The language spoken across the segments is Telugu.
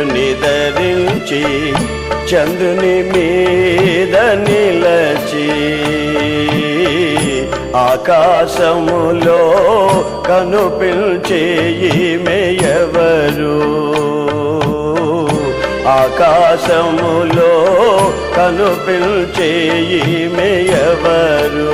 సూర్యుని ధరించి చంద్రుని మీద నిలచి ఆకాశములో కనుపించే ఈమెయవరు ఆకాశములో కనుపించే ఈమెయవరు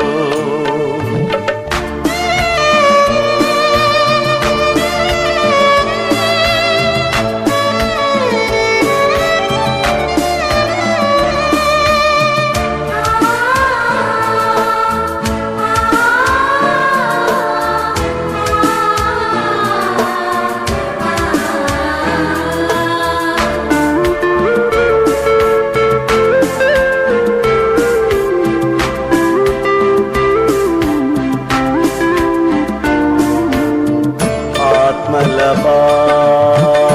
ఆత్మల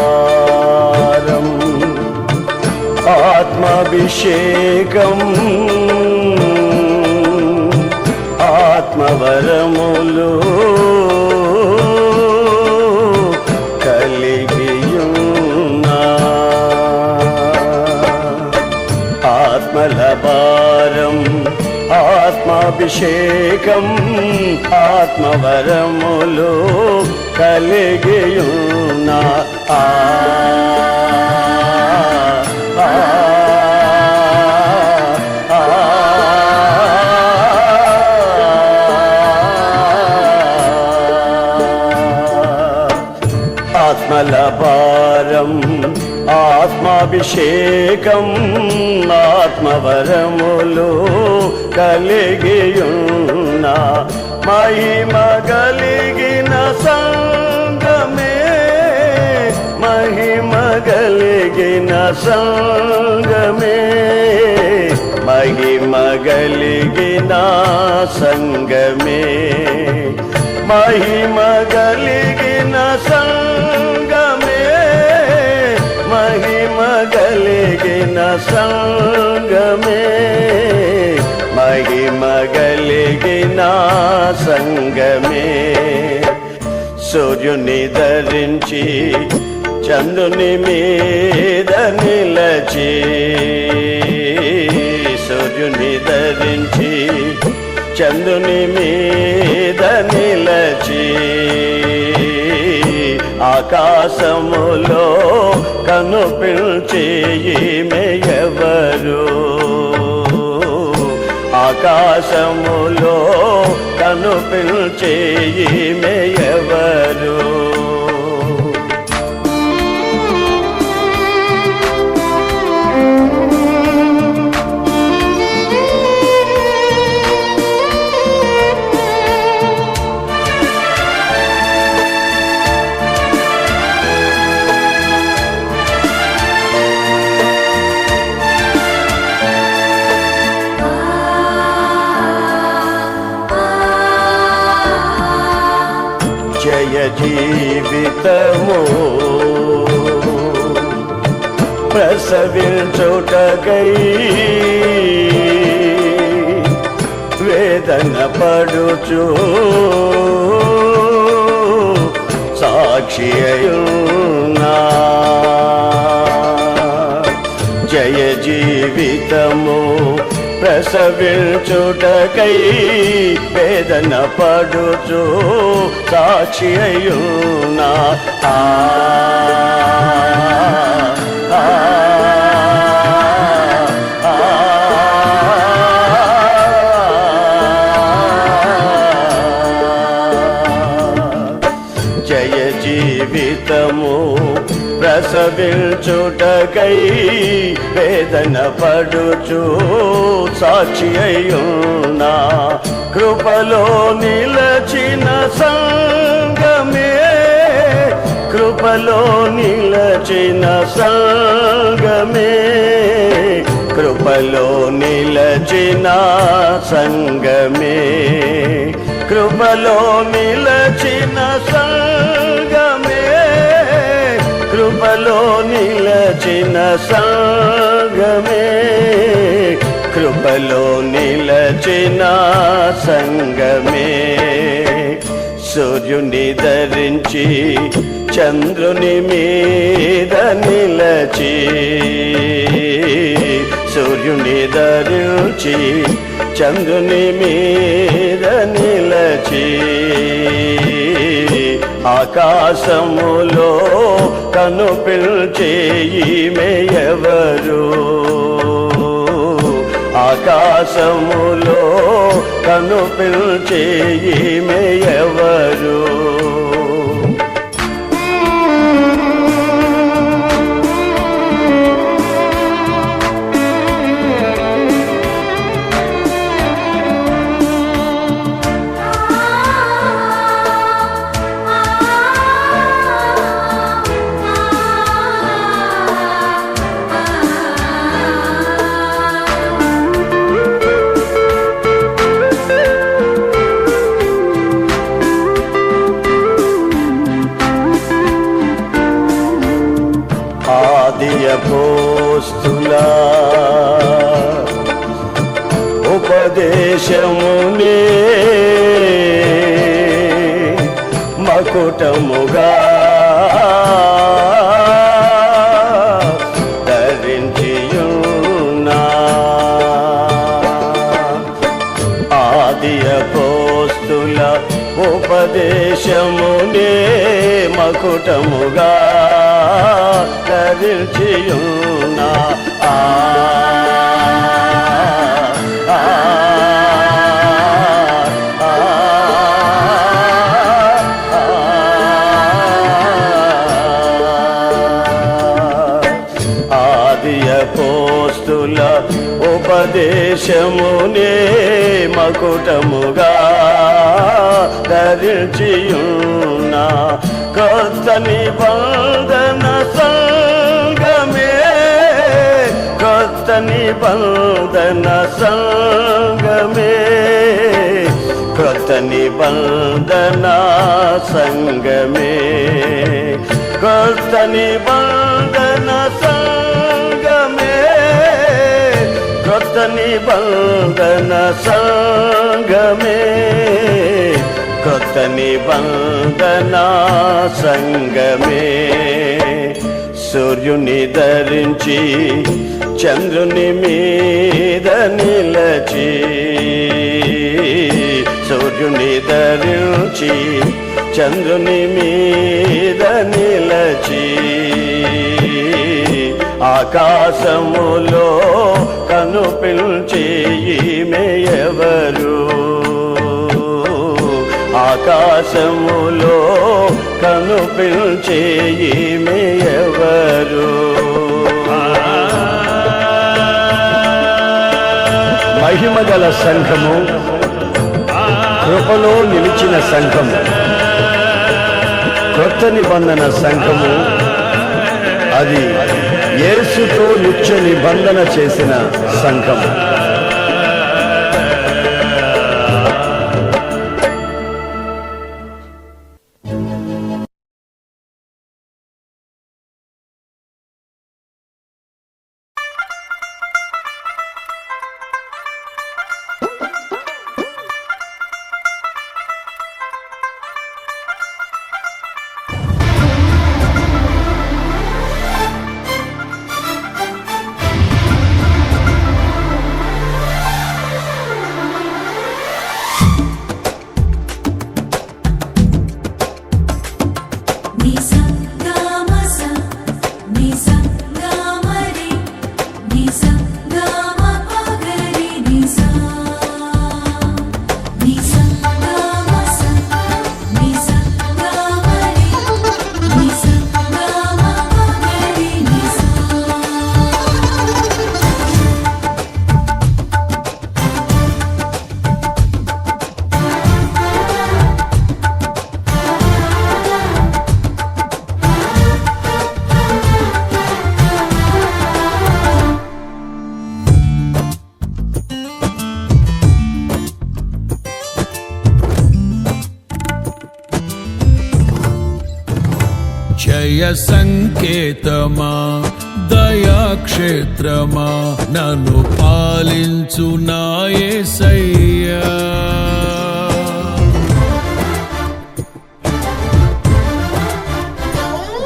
భారం ఆత్మాభిషేకం ఆత్మవరములు కలిగియున్నా. ఆత్మల భారం ఆత్మాభిషేకం ఆత్మవరములు కలిగియున్న ఆ ఆ, ఆత్మల భారం ఆత్మాభిషేకం ఆత్మవరములు కలిగియున్న మహిమ కలిగిన సంగమే సంగమే మహిమ కలిగిన సంగమే. మహిమ కలిగిన సంగమే మహిమ కలిగిన సంగమే. మహిమ కలిగిన సంగమే. సూర్యుని ధరించి చందుని మీద నిలచి సూర్యుని ధరించి చందుని మీద నిలచి ఆకాశములో కనుపించి ఎవరు? ఆకాశములో కనుపించే జయ జీవితము. ప్రసవించుటకై వేదన పడుచు. సాక్షి అయున్నా జయ జీవితము. ప్రసవించుటకై వేదన పడుచు సాక్షి అయ్యునా. ప్రసవించుటకై వేదన పడుచు సాక్షి అయ్యున్నా కృపలో నిలచిన సంగమే. కృపలో నిలచిన సంగమే. కృపలో నిలచిన సంగమే. కృపలో నిలచిన సంగ కృపలో నిలచిన సంగమే కృపలో నిలచిన సంగమే సూర్యుని ధరించి చంద్రుని మీద నిలచి సూర్యుని ధరించి చంద్రుని మీద నిలచి. ఆకాశములో కనుపిల్చే ఎవరు ఆకాశములో కనుపిల్చే ఈమె ఎవరు ఉపదేశమునే మకుటముగా ధరించియున్నా. ఆదియ పోస్తుల ఉపదేశమునే మకుటముగా ధరించియున్నా. ఆ, దేశమునే మకుటముగా ధరించియున్న కొత్త నిబంధన సంగమే కొత్త నిబంధన సంగమే కొత్త నిబంధన సంగమే కొత్త నిబంధన కొత్త నిబంధన సంగమే. కొత్త నిబంధన సంగమే. సూర్యుని ధరించి చంద్రుని మీద నిలచి సూర్యుని ధరించి చంద్రుని మీద నిలచి ఆకాశములో ఆకాశములో కనుపించే ఈమె ఎవరు? మహిమగల సంఘము కృపలో నిలిచిన సంఘము కొత్త నిబంధన సంఘము అది ఏసుతో నిత్య నిబంధన చేసిన సంఘము. జయ సంకేతమా దయాక్షేత్రమా నన్ను పాలించు నాయసయ్యా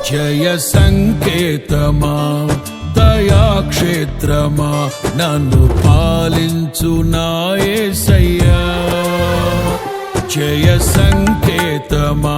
జయ సంకేతమా దయాక్షేత్రమా నన్ను పాలించు నాయసయ్యా జయ సంకేతమా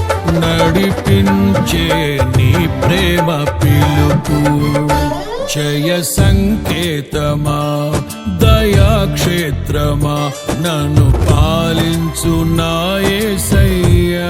నడిపించే నీ ప్రేమ పిలుపు. జయ సంకేతమా దయాక్షేత్రమా నన్ను పాలించు నాయసయ్యా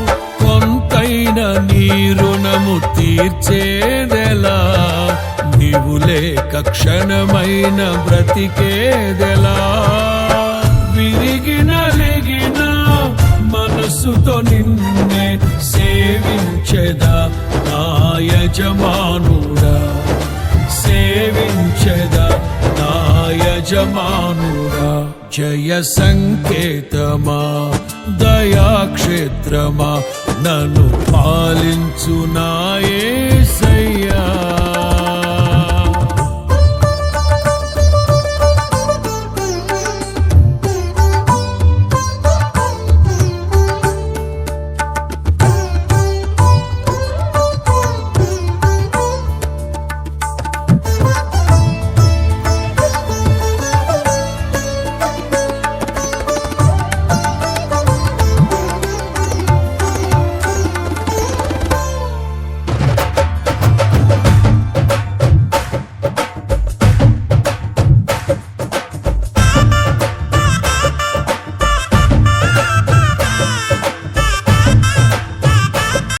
కొంతైన నీ రుణము తీర్చేదెలా? నీవు లేక క్షణమైన బ్రతికేదెలా? విరిగిన లిగిన మనసుతో నిన్నే సేవించెదా? నా యజమానుడా సేవించెదా? నా యజమానుడా జయ సంకేతమా దయాక్షేత్రమా నన్ను పాలించు నాయే.